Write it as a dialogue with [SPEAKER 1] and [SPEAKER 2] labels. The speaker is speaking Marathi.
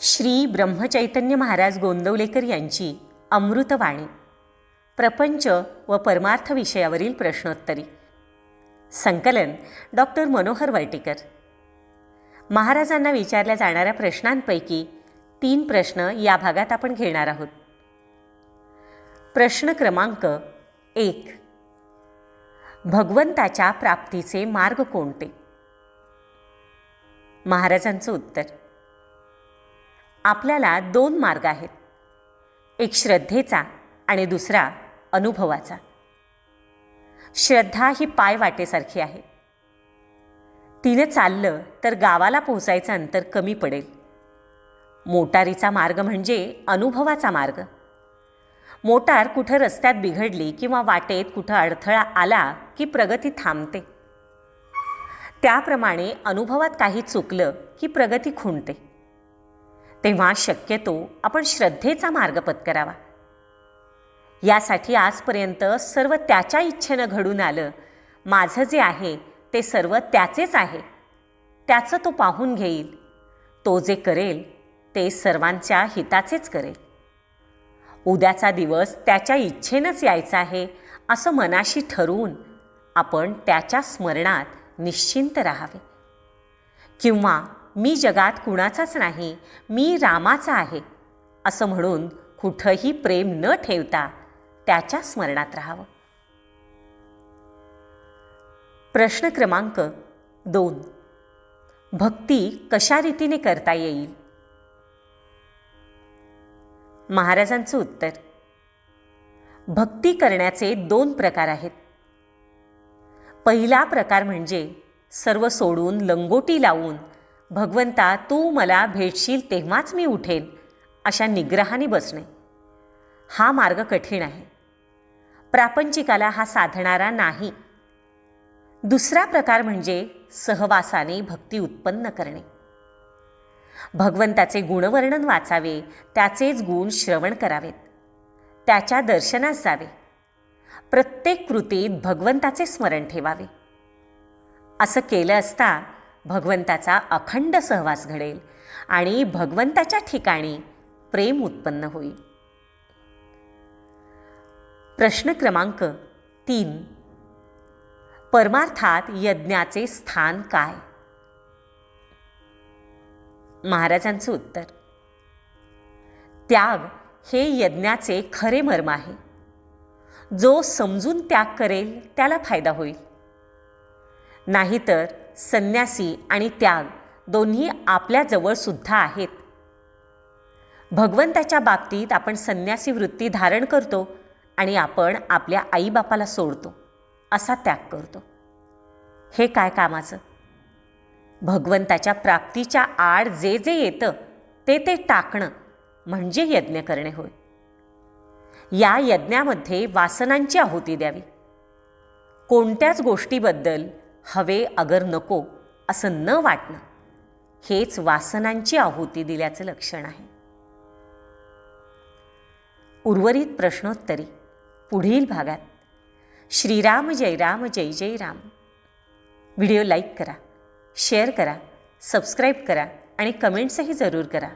[SPEAKER 1] श्री ब्रह्मचैतन्य महाराज गोंदवलेकर यांची अमृतवाणी. प्रपंच व परमार्थ विषयावरील प्रश्नोत्तरी. संकलन डॉक्टर मनोहर वर्टीकर महाराजांना विचारल्या जाणाऱ्या प्रश्नांपैकी तीन प्रश्न या भागात आपण घेणार आहोत. प्रश्न क्रमांक एक. भगवंताच्या प्राप्तीचे मार्ग कोणते? महाराजांचं उत्तर. आपल्याला दोन मार्ग आहेत. एक श्रद्धेचा आणि दुसरा अनुभवाचा. श्रद्धा ही पाय वाटेसारखी आहे. तिने चाललं तर गावाला पोहोचायचं अंतर कमी पडेल. मोटारीचा मार्ग म्हणजे अनुभवाचा मार्ग. मोटार कुठं रस्त्यात बिघडली किंवा वाटेत कुठं अडथळा आला की प्रगती थांबते. त्याप्रमाणे अनुभवात काही चुकलं की प्रगती खुंटते. तेव्हा शक्यतो आपण श्रद्धेचा मार्ग पत्करावा. यासाठी आजपर्यंत सर्व त्याच्या इच्छेनं घडून आलं. माझं जे आहे ते सर्व त्याचेच आहे. त्याचं तो पाहून घेईल. तो जे करेल ते सर्वांच्या हिताचेच करेल. उद्याचा दिवस त्याच्या इच्छेनंच यायचा आहे असं मनाशी ठरवून आपण त्याच्या स्मरणात निश्चिंत राहावे. किंवा मी जगात कुणाचाच नाही मी रामाचा आहे असं म्हणून कुठंही प्रेम न ठेवता त्याच्या स्मरणात राहावं. प्रश्न क्रमांक दोन. भक्ती कशा रीतीने करता येईल? महाराजांचं उत्तर. भक्ती करण्याचे दोन प्रकार आहेत. पहिला प्रकार म्हणजे सर्व सोडून लंगोटी लावून भगवंता तू मला भेटशील तेव्हाच मी उठेन अशा निग्रहाने बसणे. हा मार्ग कठीण आहे. प्रापंचिकाला हा साधणारा नाही. दुसरा प्रकार म्हणजे सहवासाने भक्ती उत्पन्न करणे. भगवंताचे गुणवर्णन वाचावे त्याचेच गुण श्रवण करावेत. त्याच्या दर्शनास जावे. प्रत्येक कृतीत भगवंताचे स्मरण ठेवावे. असं केलं असता भगवंताचा अखंड सहवास घडेल आणि भगवंताच्या ठिकाणी प्रेम उत्पन्न होईल. प्रश्न क्रमांक तीन. परमार्थात यज्ञाचे स्थान काय? महाराजांचं उत्तर. त्याग हे यज्ञाचे खरे मर्म आहे. जो समजून त्याग करेल त्याला फायदा होईल. नाहीतर संन्यासी आणि त्याग दोन्ही आपल्याजवळ सुद्धा आहेत. भगवंताच्या बाबतीत आपण संन्यासी वृत्ती धारण करतो आणि आपण आपल्या आईबापाला सोडतो असा त्याग करतो. हे काय कामाचं? भगवंताच्या प्राप्तीच्या आड जे जे येतं ते ते टाकणं म्हणजे यज्ञ करणे होय. या यज्ञामध्ये वासनांची आहुती द्यावी. कोणत्याच गोष्टीबद्दल हवे अगर नको असं न वाटणं हेच वासनांची आहुती दिल्याचं लक्षण आहे. उर्वरित प्रश्नोत्तरी पुढील भागात. श्रीराम जय राम जय जय राम. व्हिडिओ लाईक करा शेअर करा सबस्क्राईब करा आणि कमेंट्सही जरूर करा.